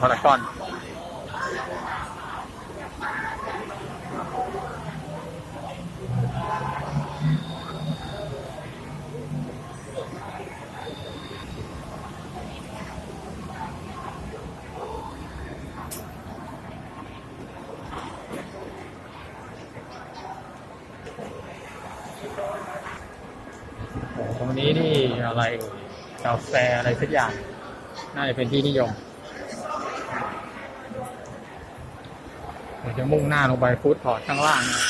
พารากอนโอ้โหตรงนี้นี่อะไรกาแฟอะไรสักอย่าง น่าจะเป็นที่นิยม เดี๋ยวจะมุ่งหน้าลงไปฟู้ดพอร์ตข้างล่างนะ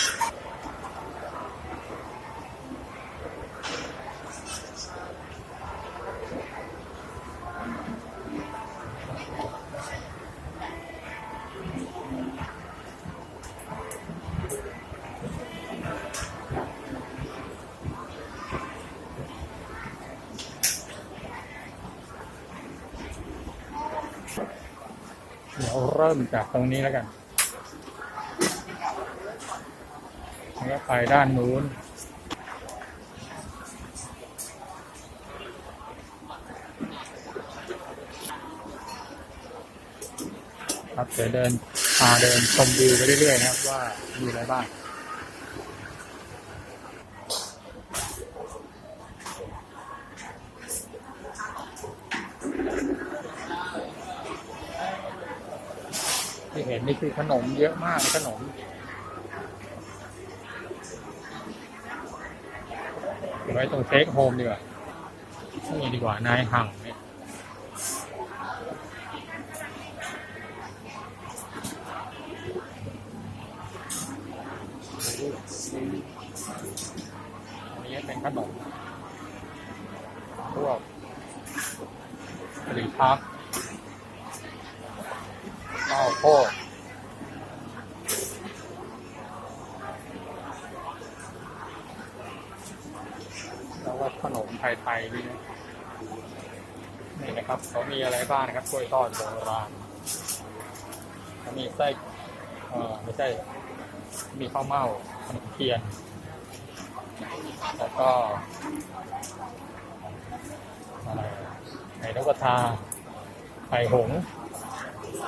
เดี๋ยวเริ่มจากตรงนี้แล้วกัน แล้วก็ไปด้านนู้น ครับเดี๋ยวเดินพาเดินชมวิวไปเรื่อยๆนะครับว่ามีอะไรบ้างที่เห็นนี่คือขนมเยอะมากขนม ไว้ตรงเทคโฮมดีกว่านี่ดีกว่านายห่างเนี่ยอันนี้เป็นขนมพวกผลิตภัณฑ์ข้าวโพด แล้วก็ ขนมไทยๆนี่นะนี่นะครับเขามีอะไรบ้างนะครับกล้วยทอดโบราณเขามีไส้เออไม่ใช่ มีข้าวเม่าขนมเทียน แล้วก็อะไรไข่นกกระทาไข่หง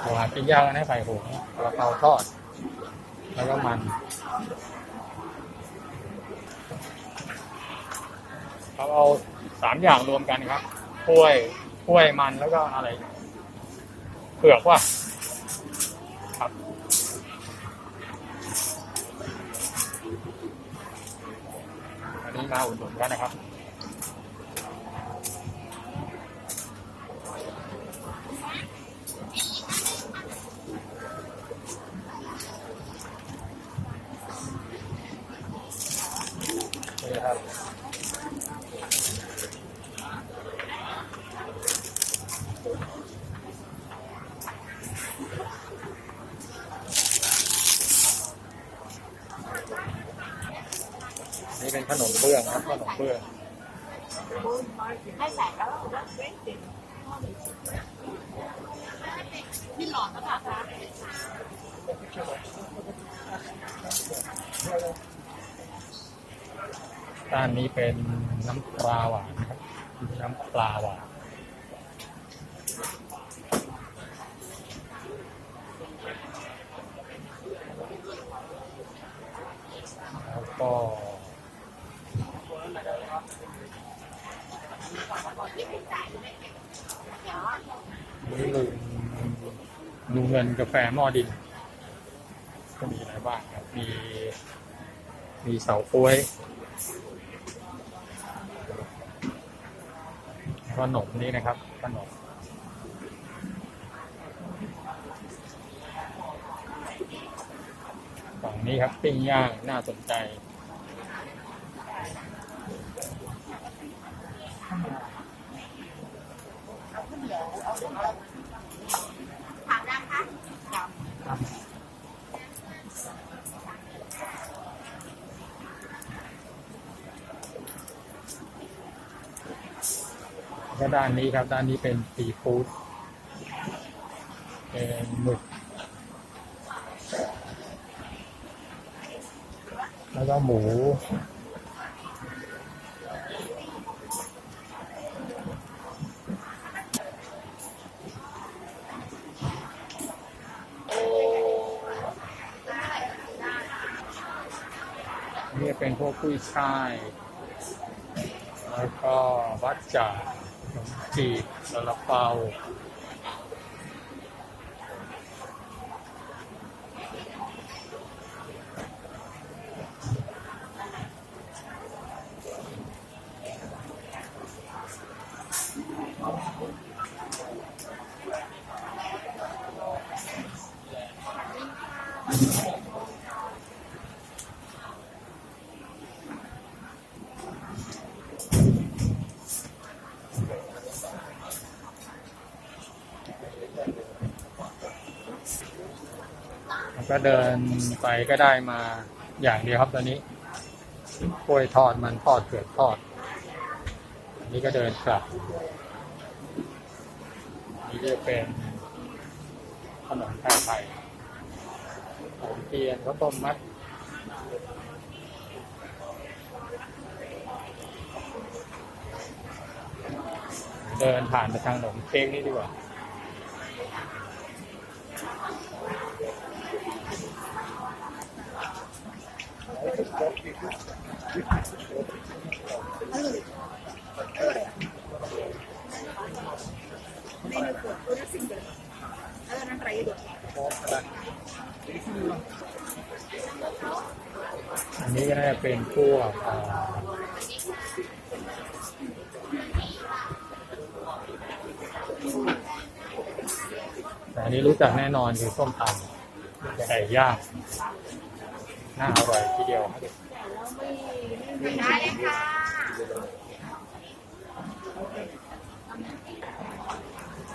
โหหากินยากนะไข่หงส์กระเพราทอด แล้วก็มัน เขาเอาสามอย่างรวมกันครับกล้วยกล้วยมันแล้วก็อะไรเผือกว่ะครับ อันนี้มาอุดหนุนกันนะครับ เป็นขนมเบื้องนะครับขนมเบื้อง hai sạc đó Cái lọt nó thật hả? ด้านนี้เป็นน้ำปลาหวานนะครับน้ำปลาหวานแล้วก็นี่ลุงลุง เงินกาแฟหม้อดิน ก็มีอะไรบ้างครับ มี มีเสาก้วยขนมนี่นะครับขนมฝั่งนี้ครับปิ้งย่างน่าสนใจ็ด้านนี้ครับ ด้านนี้เป็นซีฟู้ดเป็นหมึกแล้วก็หมูนี่เป็นพวกกุ้ยช่าย แล้วก็วัดจ่า ขนมจีบซาลาเปา ก็เดินไปก็ได้มาอย่างเดียวครับตอนนี้กล้วยทอดมันทอดเผือกทอดอันนี้ก็เดินกลับนนี่จะเป็นขนมไทยไทยขนมเทียนข้าวต้มมัดเดินผ่านไปทางขนมเค้กนี่ดีกว่า อันนี้ก็น่าจะเป็นพวกอ่อแต่อันนี้รู้จักแน่นอนคือส้มตำไก่ย่าง น่าอร่อยทีเดียวครับได้เลยค่ะ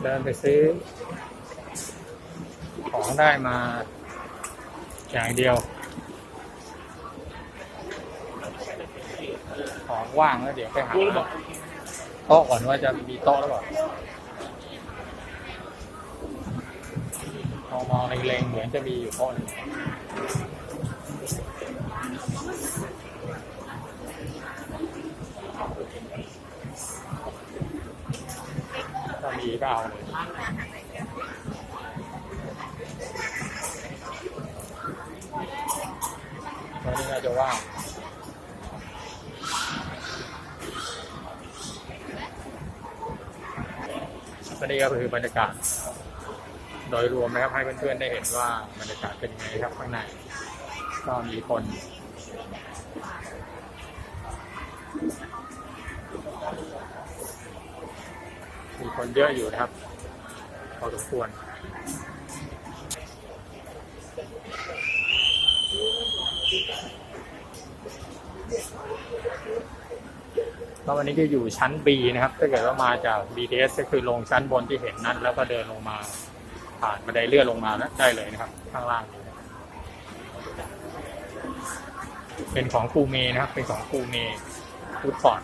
เดินไปซื้อ ของได้มา อย่างเดียว ของว่างแล้วเดี๋ยวไปหาโต๊ะก่อนว่าจะมีโต๊ะหรือเปล่ามองมองเล็งๆเหมือนจะมีอยู่โต๊ะนึง ก็เอาเลยตอนนี้น่าจะว่างก็นี่ก็คือบรรยากาศ โดยรวมนะครับให้เพื่อนๆได้เห็นว่าบรรยากาศเป็นยังไงครับข้างใน ก็มีคน คนเยอะอยู่นะครับพอสมควรแล้ววันนี้ก็อยู่ชั้น B นะครับ ถ้าเกิดว่ามาจาก BTS ก็คือลงชั้นบนที่เห็นนั่นแล้วก็เดินลงมาผ่านบันไดเลื่อนลงมาแล้วได้เลยนะครับ ข้างล่าง เป็นของคูเมย์นะครับ เป็นของคูเมย์ฟูดฟอร์ด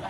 เอา